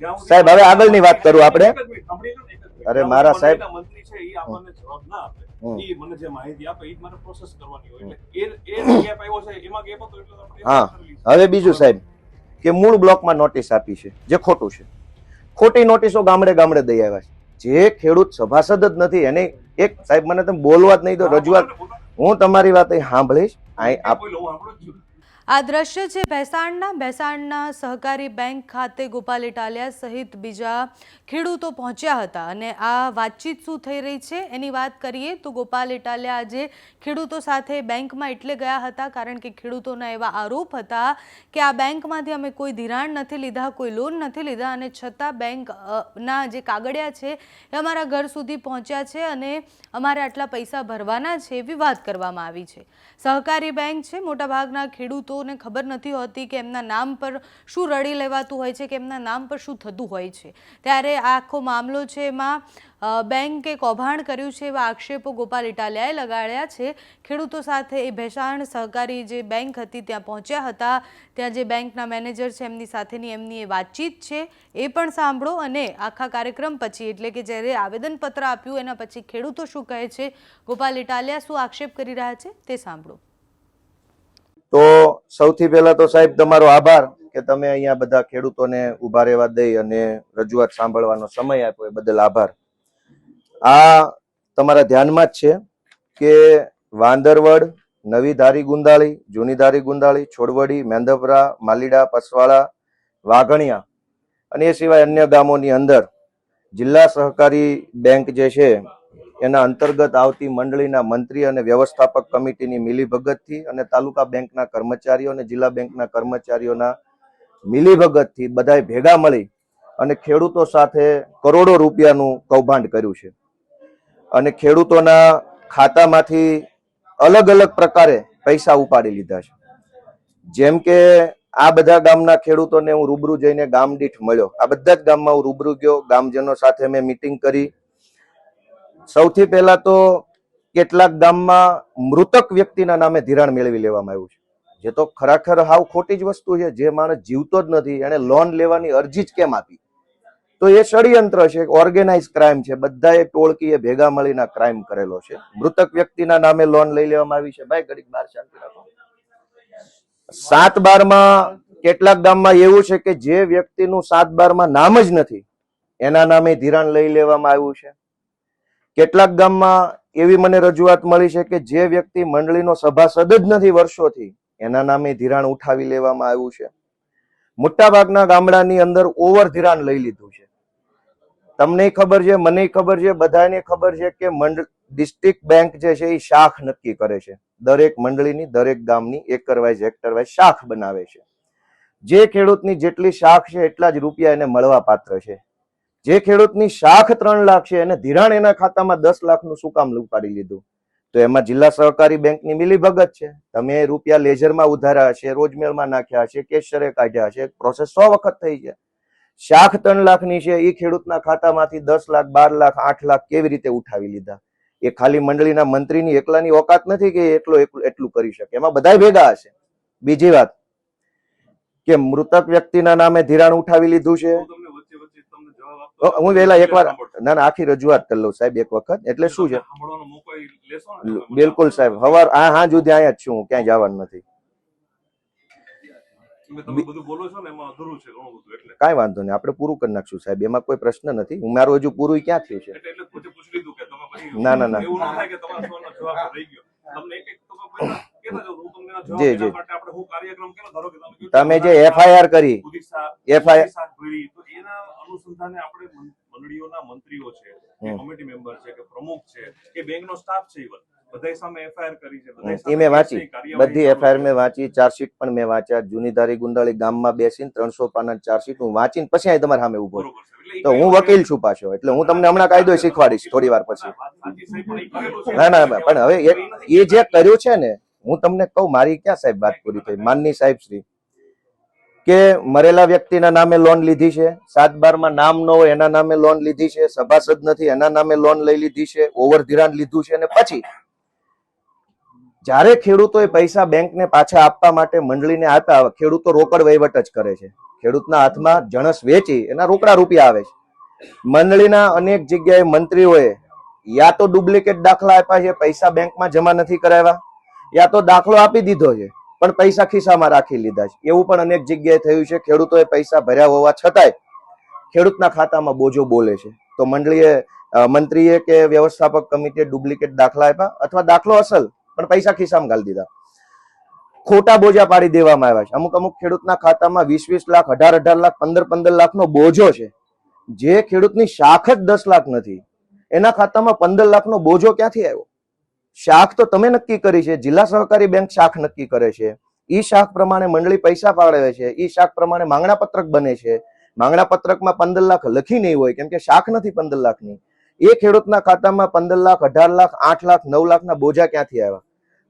સાહેબ, હવે આગળની વાત કરું આપણે. અરે મારા સાહેબ. મંત્રી છે એ આપણને જવાબ ના આપે. એ મને જે માહિતી આપે એ જ પ્રોસેસ કરવાની હોય. એટલે એ એ ગેપ આવ્યો છે એમાં ગેપ હતો એટલે આપણે હા. હવે બીજું સાહેબ કે મૂળ બ્લોકમાં નોટિસ આપી છે જે ખોટું છે. ખોટી નોટિસો ગામડે ગામડે દઈ આવ્યા છે. જે ખેડૂત સભાસદ જ નથી એને એક સાહેબ મને તમે બોલવા જ નહીં દો રજૂઆત હું તમારી વાત સાંભળીશ અહીં આપ. આ દ્રશ્ય છે ભેસાણના. ભેસાણના સહકારી બેંક ખાતે ગોપાલ ઇટાલિયા સહિત બીજા ખેડૂતો પહોંચ્યા હતા અને આ વાતચીત શું થઈ રહી છે એની વાત કરીએ તો ગોપાલ ઇટાલિયા આજે ખેડૂતો સાથે બેંકમાં એટલે ગયા હતા કારણ કે ખેડૂતોના એવા આરોપ હતા કે આ બેંકમાંથી અમે કોઈ ધિરાણ નથી લીધા, કોઈ લોન નથી લીધા અને છતાં બેંક ના જે કાગળિયા છે એ અમારા ઘર સુધી પહોંચ્યા છે અને અમારે આટલા પૈસા ભરવાના છે એવી વાત કરવામાં આવી છે. સહકારી બેંક છે, મોટાભાગના ખેડૂતોને ખબર નથી હોતી કે એમના નામ પર શું રડી લેવાતું હોય છે, કે એમના નામ પર શું થતું હોય છે. ત્યારે આ આખો મામલો છે એમાં બેંકે કૌભાંડ કર્યું છે એવા આક્ષેપો ગોપાલ ઇટાલિયાએ લગાડ્યા છે. ખેડૂતો સાથે એ ભેસાણ સહકારી જે બેંક હતી ત્યાં પહોંચ્યા હતા. ત્યાં જે બેંકના મેનેજર છે એમની સાથેની એમની એ વાતચીત છે. એ પણ સાંભળો અને આખા કાર્યક્રમ પછી, એટલે કે જ્યારે આવેદનપત્ર આપ્યું એના પછી ખેડૂતો શું કહે છે, ગોપાલ ઇટાલિયા શું આક્ષેપ કરી રહ્યા છે તે સાંભળો. તો સૌથી પહેલા તો સાહેબ તમારો આભાર કે તમે અહીંયા બધા ખેડૂતોને ઊભા રહેવા દઈ અને રજૂઆત સાંભળવાનો સમય આપ્યો એ બદલ આભાર. આ તમારા ધ્યાનમાં જ છે કે વાંદરવડ, નવી ધારી ગુંદાળી, જૂની ધારી ગુંદાળી, છોડવડી મેંદપરા માલીડા પસવાળા વાઘણિયા અને એ સિવાય અન્ય ગામોની અંદર જિલ્લા સહકારી બેંક જે છે એના અંતર્ગત આવતી મંડળીના મંત્રી અને વ્યવસ્થાપક કમિટીની મિલીભગતથી અને તાલુકા બેંકના કર્મચારીઓ અને જિલ્લા બેંકના કર્મચારીઓના મિલીભગતથી બધાએ ભેગા મળી અને ખેડૂતો સાથે કરોડો રૂપિયાનું કૌભાંડ કર્યું છે. અને ખેડૂતોના ખાતામાંથી અલગ અલગ પ્રકારે પૈસા ઉપાડી લીધા છે. જેમ કે આ બધા ગામના ખેડૂતોને હું રૂબરૂ જઈને ગામ દીઠ મળ્યો. આ બધા જ ગામમાં હું રૂબરૂ ગયો. ગામજનો સાથે મેં મિટિંગ કરી. સૌથી પહેલા તો કેટલાક ગામમાં મૃતક વ્યક્તિના નામે ધિરાણ મેળવી લેવામાં આવ્યું છે. જે તો ખરેખર હાવ ખોટી જ વસ્તુ છે. જે માણસ જીવતો જ નથી, એને લોન લેવાની અરજી જ કેમ આપી? તો એ ષડયંત્ર છે ઓર્ગેનાઇઝ ક્રાઇમ છે. બધાએ ટોળકીએ ભેગા મળીને ક્રાઇમ કરેલો છે. મૃતક વ્યક્તિના નામે લોન લઈ લેવામાં આવી છે. ભાઈ, ઘડીક બાર શાંતિ રાખો. સાત બારમાં કેટલાક ગામમાં એવું છે કે જે વ્યક્તિનું સાત બારમાં નામ જ નથી, એના નામે ધિરાણ લઈ લેવામાં આવ્યું છે. કેટલાક ગામમાં એવી મને રજૂઆત મળી છે કે જે વ્યક્તિ મંડળીનો સભાસદ જ નથી વર્ષોથી, એના નામે ધિરાણ ઉઠાવી લેવામાં આવ્યું છે. મોટાભાગના ગામડાની અંદર ઓવર ધિરાણ લઈ લીધું છે. તમને ખબર છે, મને ખબર છે, બધાને ખબર છે કે મંડળ ડિસ્ટ્રિક્ટ બેંક જે છે એ શાખ નક્કી કરે છે. દરેક મંડળીની, દરેક ગામની એકર વાઇઝ હેક્ટર વાઇઝ શાખ બનાવે છે. જે ખેડૂતની જેટલી શાખ છે એટલા જ રૂપિયા એને મળવા પાત્ર છે. જે ખેડૂતની શાખ ત્રણ લાખ છે એને ધિરાણ એના ખાતામાં દસ લાખનું શું કામ ઉપાડી લીધું? તો એમાં જિલ્લા સહકારી બેંકની મિલીભગત છે. તમે રૂપિયા લેઝરમાં ઉધાર્યા છે રોજમેળમાં નાખ્યા છે કેશરે કાઢ્યા છે પ્રોસેસ સો વખત થઈ છે. શાખ ત્રણ લાખની છે એ ખેડૂતના ખાતામાંથી દસ લાખ, બાર લાખ, આઠ લાખ કેવી રીતે ઉઠાવી લીધા? એ ખાલી મંડળીના મંત્રીની એકલાની ઓકાત નથી કે એટલો એટલું કરી શકે. એમાં બધા ભેગા હશે. બીજી વાત કે મૃતક વ્યક્તિના નામે ધિરાણ ઉઠાવી લીધું છે હું તમને વચ્ચે વચ્ચે તમને જવાબ આપતો હું વેલા એકવાર. ના ના આખી રજૂઆત કરી લઉં સાહેબ એક વખત એટલે શું છે? બિલકુલ સાહેબ હવાર આ હા જુદી અહીંયા જ છું હું ક્યાંય જવાનું નથી કાંઈ વાંધો નહીં આપણે પૂરું કરી નાખશું સાહેબ એમાં કોઈ પ્રશ્ન નથી હું મારું હજુ પૂરું ક્યાં થયું છે ના, ના, ના. હું જી, જી. હું તમે જે એફઆઈઆર કરી ઉદીસા FIR ઉદીસા ભરી, તો એના અનુસંધાને આપણે મંડળીઓના મંત્રીઓ છે કે કમિટી મેમ્બર છે કે પ્રમુખ છે કે બેંકનો સ્ટાફ છે even, બધાય સામે એફઆઈઆર કરી છે બધાય એ મેં વાંચી. બધી એફઆઈઆર મેં વાંચી ચાર્જશીટ પણ મેં વાંચ્યા જૂનીધારી ગુંદાળી ગામમાં બેસીને ત્રણસો પાના ચાર્જશીટ હું વાંચીને પછી અહીં તમારા સામે ઊભો છું. તો હું વકીલ છું પાછો એટલે હું તમને હમણાં કાયદો શીખવાડીશ થોડી વાર પછી. ના ના પણ હવે એ- એ જે કર્યું છે ને હું તમને કહું મારી ક્યાં સાહેબ વાત પૂરી થઈ? માનની સાહેબ શ્રી. કે મરેલા વ્યક્તિના નામે લોન લીધી છે, સાત બારમાં નામ ન હોય એના નામે લોન લીધી છે, સભાસદ નથી એના નામે લોન લઈ લીધી છે ઓવર ધિરાણ લીધું છે અને પછી જ્યારે ખેડૂતોએ પૈસા બેંકને પાછા આપવા માટે મંડળીને આપ્યા, ખેડૂતો રોકડ વહીવટ જ કરે છે. ખેડૂતના હાથમાં જણસ વેચી એના રોકડા રૂપિયા આવે છે. મંડળીના અનેક જગ્યાએ મંત્રીઓએ યા તો ડુપ્લિકેટ દાખલા આપ્યા છે, પૈસા બેંકમાં જમા નથી કરાવ્યા, યા તો દાખલો આપી દીધો છે. પણ પૈસા ખિસ્સામાં રાખી લીધા છે. એવું પણ અનેક જગ્યાએ થયું છે. ખેડૂતોએ પૈસા ભર્યા હોવા છતાંય ખેડૂતના ખાતામાં બોજો બોલે છે. તો મંડળીએ મંત્રીએ કે વ્યવસ્થાપક કમિટીએ ડુપ્લિકેટ દાખલા આપ્યા અથવા દાખલો અસલ, પણ પૈસા ખિસ્સામાં ગાલી દીધા. ખોટા બોજા પાડી દેવામાં આવ્યા છે. અમુક અમુક ખેડૂતના ખાતામાં વીસ વીસ લાખ અઢાર અઢાર લાખ પંદર પંદર લાખનો બોજો છે. જે ખેડૂતની શાખ જ દસ લાખ નથી. એના ખાતામાં પંદર લાખનો બોજો ક્યાંથી આવ્યો? શાખ તો તમે નક્કી કરી છે જિલ્લા સહકારી બેંક શાખ નક્કી કરે છે. ઈ શાખ પ્રમાણે મંડળી પૈસા ફાળવે છે ઈ શાખ પ્રમાણે માંગણા પત્રક બને છે. માંગણા પત્રકમાં પંદર લાખ લખી નહીં હોય કેમ કે શાખ નથી પંદર લાખની. એ ખેડૂતના ખાતામાં પંદર લાખ અઢાર લાખ આઠ લાખ નવ લાખના બોજા ક્યાંથી આવ્યા?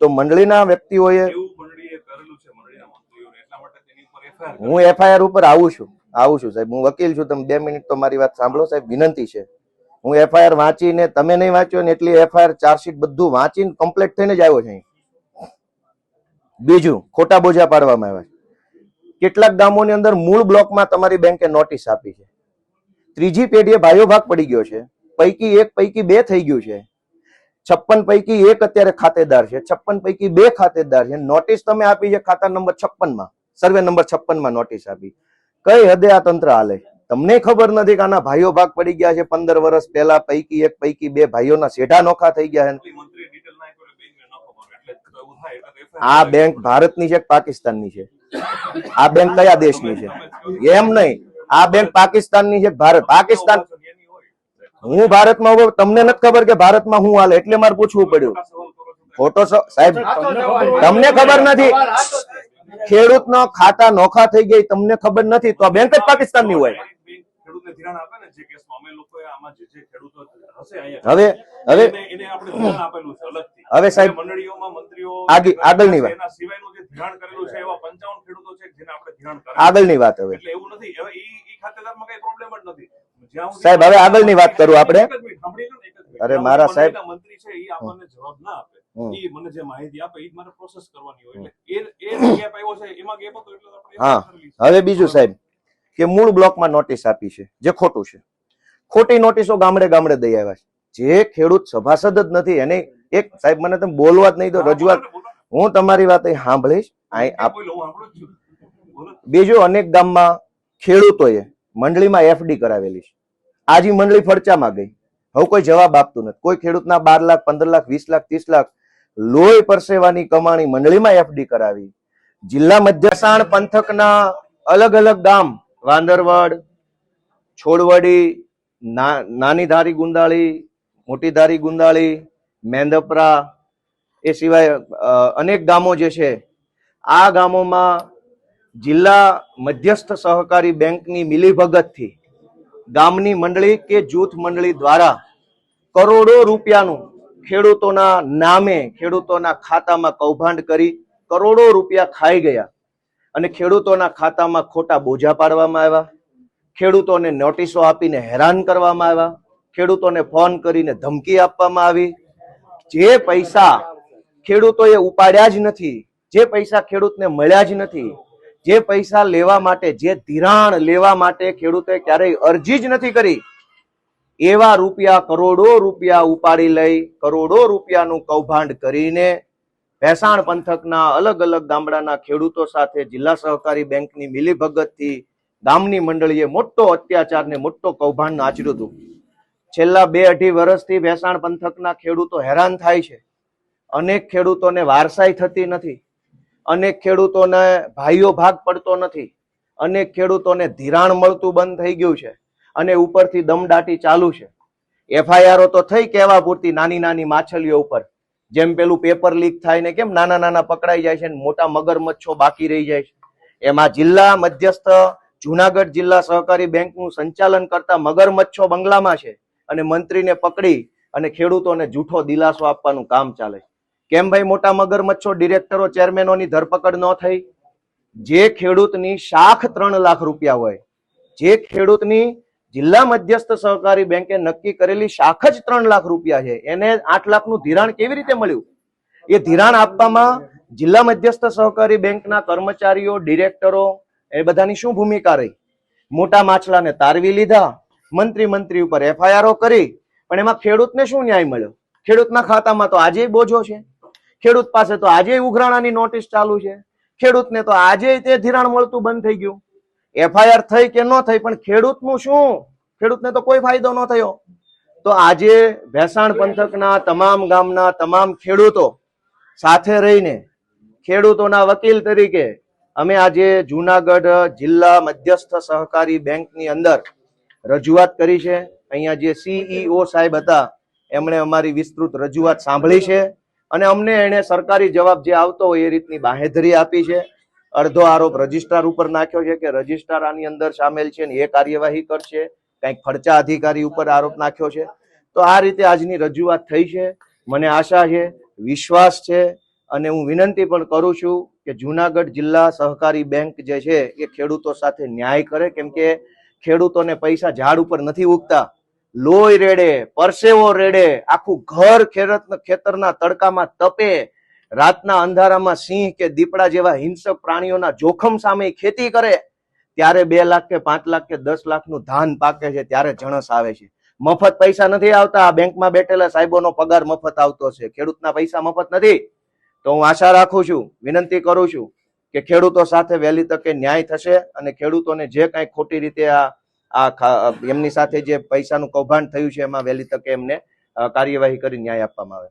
તો મંડળીના વ્યક્તિઓએ હું એફઆઈઆર ઉપર આવું છું આવું છું સાહેબ. હું વકીલ છું તમે બે મિનિટ તો મારી વાત સાંભળો સાહેબ વિનંતી છે. હું એફઆઈઆર વાંચીને તમે નહીં વાંચ્યો ને એટલી એફઆઈઆર ચાર્જશીટ બધું વાંચીને કમ્પ્લીટ થઈને જ આવ્યો છે બીજું, ખોટા બોજા પાડવામાં આવ્યા છે. કેટલાક ગામોની અંદર મૂળ બ્લોકમાં તમારી બેંકે નોટિસ આપી છે. ત્રીજી પેઢીએ ભાઈઓ ભાગ પડી ગયો છે. પૈકી એક, પૈકી બે થઈ ગયું છે. છપ્પન પૈકી એક અત્યારે ખાતેદાર છે. છપ્પન પૈકી બે ખાતેદાર છે. નોટિસ તમે આપી છે ખાતા નંબર છપ્પનમાં. સર્વે નંબર છપ્પનમાં નોટિસ આપી. કઈ હદે આ તંત્ર હાલે છે? તમને ખબર નથી કે આના ભાઈઓ ભાગ પડી ગયા છે? પંદર વર્ષ પહેલા પૈકી એક પૈકી બે ભાઈઓના શેઢા નોખા થઈ ગયા છે. આ બેંક ભારતની છે કે પાકિસ્તાનની છે? આ બેંક કયા દેશની છે? એમ નહીં. આ બેંક પાકિસ્તાનની છે ભારત? પાકિસ્તાન હું ભારતમાં હોઉં, તમને નથી ખબર કે ભારતમાં હું હાલે એટલે મારે પૂછવું પડ્યું. ફોટો સાહેબ તમને ખબર નથી? ખેડૂતનો ખાતા નોખા થઈ ગઈ તમને ખબર નથી તો આ બેંક જ પાકિસ્તાનની હોય. ધિરાણ આપે ને જે કેસમાં અમે લોકોએ આમાં જે જે ખેડૂતો હશે અહીંયા. હવે હવે એને એને આપણે ધિરાણ આપેલું છે અલગથી. હવે સાહેબ મંડળીઓમાં મંત્રીઓ આગળની વાત. એના સિવાયનું જે ધિરાણ કરેલું છે એવા પંચાવન ખેડૂતો છે જેને આપણે ધિરાણ કરેલું આગળની વાત હવે. એટલે એવું નથી. હવે ઈ ઈ ખાતેદારમાં કઈ પ્રોબ્લેમ જ નથી. જ્યાં સુધી- સાહેબ, હવે આગળની વાત કરું આપણે. અરે મારા સાહેબ. મંત્રી છે ઈ આપણને જવાબ ના આપે. એ મને જે માહિતી આપે એ મારે પ્રોસેસ કરવાની હોય. એટલે એ એ ગેપ આવ્યો છે એમાં ગેપ હતો એટલે આપણે હા. છે. હવે બીજું સાહેબ. કે મૂળ બ્લોકમાં નોટિસ આપી છે જે ખોટું છે. ખોટી નોટિસો ગામડે ગામડે દઈ આવ્યા છે. જે ખેડૂત સભાસદ જ નથી એને એક સાહેબ મને તમે બોલવા જ નહીં તો રજૂઆત. હું તમારી વાત અહીં સાંભળીશ અહીં. બીજું અનેક ગામમાં ખેડૂતોએ મંડળીમાં એફડી કરાવેલી છે. આજી મંડળી ફરચામાં ગઈ. હવે કોઈ જવાબ આપતું નથી. કોઈ ખેડૂતના બાર લાખ પંદર લાખ વીસ લાખ ત્રીસ લાખ લોહી પરસેવાની કમાણી મંડળીમાં એફડી કરાવી. જિલ્લા મધ્યસાણ પંથકના અલગ અલગ ગામ વાંદરવડ, છોડવડી નાની ધારી ગુંદાળી મોટી ધારી ગુંદાળી, મેંદપરા, એ સિવાય અનેક ગામો જે છે, આ ગામોમાં જિલ્લા મધ્યસ્થ સહકારી બેંકની મિલીભગતથી ગામની મંડળી કે જૂથ મંડળી દ્વારા કરોડો રૂપિયાનું ખેડૂતોના નામે, ખેડૂતોના ખાતામાં કૌભાંડ કરી કરોડો રૂપિયા ખાઈ ગયા. અને ખેડૂતોના ખાતામાં ખોટા બોજા પાડવામાં આવ્યા. ખેડૂતોને નોટિસો આપીને હેરાન કરવામાં આવ્યા. ખેડૂતોને ફોન કરીને ધમકી આપવામાં આવી. જે પૈસા ખેડૂતોએ ઉપાડ્યા જ નથી, જે પૈસા ખેડૂતને મળ્યા જ નથી, જે પૈસા લેવા માટે, જે ધિરાણ લેવા માટે ખેડૂતે ક્યારેય અરજી જ નથી કરી, એવા રૂપિયા કરોડો રૂપિયા ઉપાડી લઈ, કરોડો રૂપિયાનું કૌભાંડ કરીને ભેસાણ પંથકના અલગ અલગ ગામડાના ખેડૂતો સાથે જિલ્લા સહકારી બેંકની મિલીભગતથી ગામની મંડળીએ મોટો અત્યાચાર ને મોટો કૌભાંડ આચર્યું હતું. છેલ્લા બે અઢી વર્ષથી ભેસાણ પંથકના ખેડૂતો હેરાન થાય છે. અનેક ખેડૂતોને વારસાઈ થતી નથી. અનેક ખેડૂતોને ભાઈઓ ભાગ પડતો નથી. અનેક ખેડૂતોને ધિરાણ મળતું બંધ થઈ ગયું છે અને ઉપરથી દમદાટી ચાલુ છે. એફઆઈઆરો તો થઈ કેવા પૂરતી નાની નાની માછલીઓ ઉપર. જેમ પેલું પેપર લીક થાય ને કેમ નાના નાના પકડાઈ જાય છે ને મોટા મગરમચ્છો બાકી રહી જાય છે. એમાં જિલ્લા મધ્યસ્થ જુનાગઢ જિલ્લા સહકારી બેંકનું સંચાલન કરતા મગરમચ્છો બંગલામાં છે અને મંત્રીને પકડી અને ખેડૂતોને જૂઠો દિલાસો આપવાનું કામ ચાલે છે. કેમ ભાઈ મોટા મગરમચ્છો ડિરેક્ટરો ચેરમેનોની ધરપકડ ન થઈ? જે ખેડૂતની શાખ ત્રણ લાખ રૂપિયા હોય, જે ખેડૂતની જિલ્લા મધ્યસ્થ સહકારી બેંકે નક્કી કરેલી શાખ જ ત્રણ લાખ રૂપિયા છે. એને આઠ લાખનું ધિરાણ કેવી રીતે મળ્યું? એ ધિરાણ આપવામાં જિલ્લા મધ્યસ્થ સહકારી બેંકના કર્મચારીઓ, ડિરેક્ટરો, એ બધાની શું ભૂમિકા રહી? મોટા માછલાને તારવી લીધા, મંત્રી મંત્રી ઉપર એફઆઈઆરઓ કરી, પણ એમાં ખેડૂતને શું ન્યાય મળ્યો? ખેડૂતના ખાતામાં તો આજે બોજો છે. ખેડૂત પાસે તો આજે ઉઘરાણાની નોટિસ ચાલુ છે. ખેડૂતને તો આજે તે ધિરાણ મળતું બંધ થઈ ગયું. એફઆઈઆર થઈ કે ન થઈ, પણ ખેડૂતનું શું? ખેડૂતને તો કોઈ ફાયદો ન થયો. તો આજે ભેસાણ પંથકના તમામ ગામના તમામ ખેડૂતો સાથે રહીને, ખેડૂતોના વકીલ તરીકે, અમે આજે જુનાગઢ જિલ્લા મધ્યસ્થ સહકારી બેંકની અંદર રજૂઆત કરી છે. અહીંયા જે સીઈઓ સાહેબ હતા, એમણે અમારી વિસ્તૃત રજૂઆત સાંભળી છે. અને અમને એણે સરકારી જવાબ જે આવતો હોય એ રીતની બાહેધરી આપી છે. અડધો આરોપ રજિસ્ટ્રાર ઉપર નાખ્યો છે કે રજિસ્ટ્રાર આની અંદર સામેલ છે એ કાર્યવાહી કરશે. કંઈક ખર્ચા અધિકારી ઉપર આરોપ નાખ્યો છે. તો આ રીતે આજની રજૂઆત થઈ છે. મને આશા છે, વિશ્વાસ છે અને હું વિનંતી પણ કરું છું કે જુનાગઢ જિલ્લા સહકારી બેંક જે છે એ ખેડૂતો સાથે ન્યાય કરે. કેમ કે ખેડૂતોને પૈસા ઝાડ ઉપર નથી ઉગતા. લોહી રેડે, પરસેવો રેડે, આખું ઘર ખેતરના તડકામાં તપે. રાતના અંધારામાં સિંહ કે દીપડા જેવા હિંસક પ્રાણીઓના જોખમ સામે ખેતી કરે, ત્યારે બે લાખ કે પાંચ લાખ કે દસ લાખનું ધાન પાકે છે ત્યારે જણસ આવે છે. મફત પૈસા નથી આવતા, આ બેંકમાં બેઠેલા સાહેબોનો પગાર મફત આવતો છે. ખેડૂતના પૈસા મફત નથી. તો હું આશા રાખું છું, વિનંતી કરું છું કે ખેડૂતો સાથે વહેલી તકે ન્યાય થશે અને ખેડૂતોને જે કાંઈ ખોટી રીતે આ આ એમની સાથે જે પૈસાનું કૌભાંડ થયું છે, એમાં વહેલી તકે એમને કાર્યવાહી કરી ન્યાય આપવામાં આવે.